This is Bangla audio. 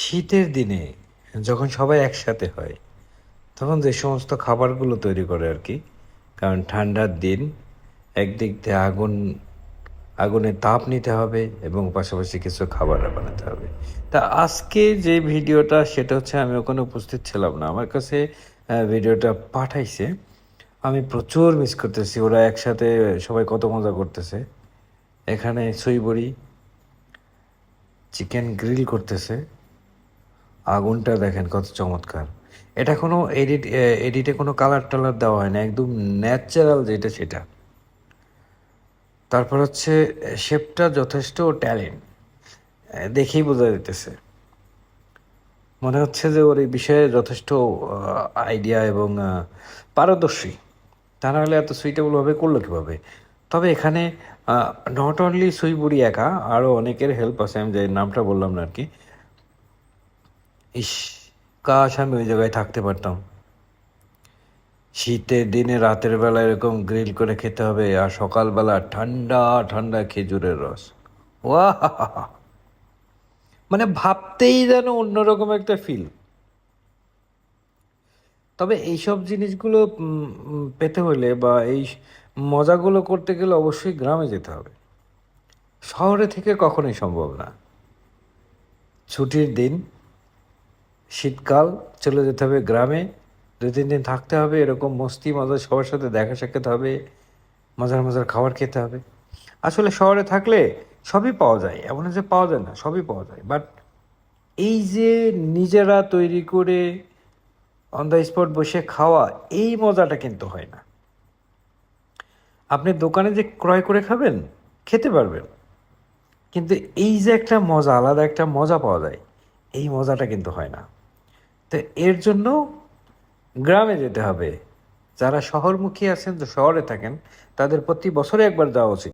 শীতের দিনে যখন সবাই একসাথে হয়, তখন যে সমস্ত খাবারগুলো তৈরি করে আর কি, কারণ ঠান্ডার দিন একদিক দিয়ে আগুন, আগুনে তাপ নিতে হবে এবং পাশাপাশি কিছু খাবার বানাতে হবে। তা আজকে যে ভিডিওটা, সেটা হচ্ছে আমি ওখানে উপস্থিত ছিলাম না। আমার কাছে ভিডিওটা পাঠাইছে। আমি প্রচুর মিস করতেছি। ওরা একসাথে সবাই কত মজা করতেছে। এখানে সুইবড়ি, চিকেন গ্রিল করতেছে। আগুনটা দেখেন কত চমৎকার। এটা কোনো এডিট এডিটে কোনো কালার টালার দেওয়া হয় না, একদম ন্যাচারাল যেটা সেটা। তারপর হচ্ছে শেপটা যথেষ্ট ট্যালেন্ট দেখেই বোঝা যেতেছে মনে হচ্ছে যে ওর এই বিষয়ে যথেষ্ট আইডিয়া এবং পারদর্শী। তা নাহলে এত সুইটেবলভাবে করল কীভাবে? তবে এখানে নট অনলি সুইবুড়ি একা আরও অনেকের হেল্প আছে, আমি যে নামটা বললাম না আর কি ইস, কাশ আমি ওই জায়গায় থাকতে পারতাম। শীতের দিনে রাতের বেলা এরকম গ্রিল করে খেতে হবে আর সকালবেলা ঠান্ডা ঠান্ডা খেজুরের রস। ওয়া মানে ভাবতেই যেন অন্যরকম একটা ফিল তবে এইসব জিনিসগুলো পেতে হলে বা এই মজাগুলো করতে গেলে অবশ্যই গ্রামে যেতে হবে। শহরে থেকে কখনোই সম্ভব না। ছুটির দিন শীতকাল চলে যেতে হবে গ্রামে দু তিন দিন থাকতে হবে, এরকম মস্তি মজা সবার সাথে দেখা সাক্ষাৎ হবে, মজার মজার খাবার খেতে হবে। আসলে শহরে থাকলে সবই পাওয়া যায়, এমন যে পাওয়া যায় না, সবই পাওয়া যায়। বাট এই যে নিজেরা তৈরি করে অন দ্য স্পট বসে খাওয়া, এই মজাটা কিন্তু হয় না। আপনি দোকানে যে ক্রয় করে খাবেন, খেতে পারবেন। কিন্তু এই যে একটা মজা, আলাদা একটা মজা পাওয়া যায়, এই মজাটা কিন্তু হয় না। তো এর জন্য গ্রামে যেতে হবে। যারা শহরমুখী আছেন শহরে থাকেন, তাদের প্রতি বছরে একবার যাওয়া উচিত।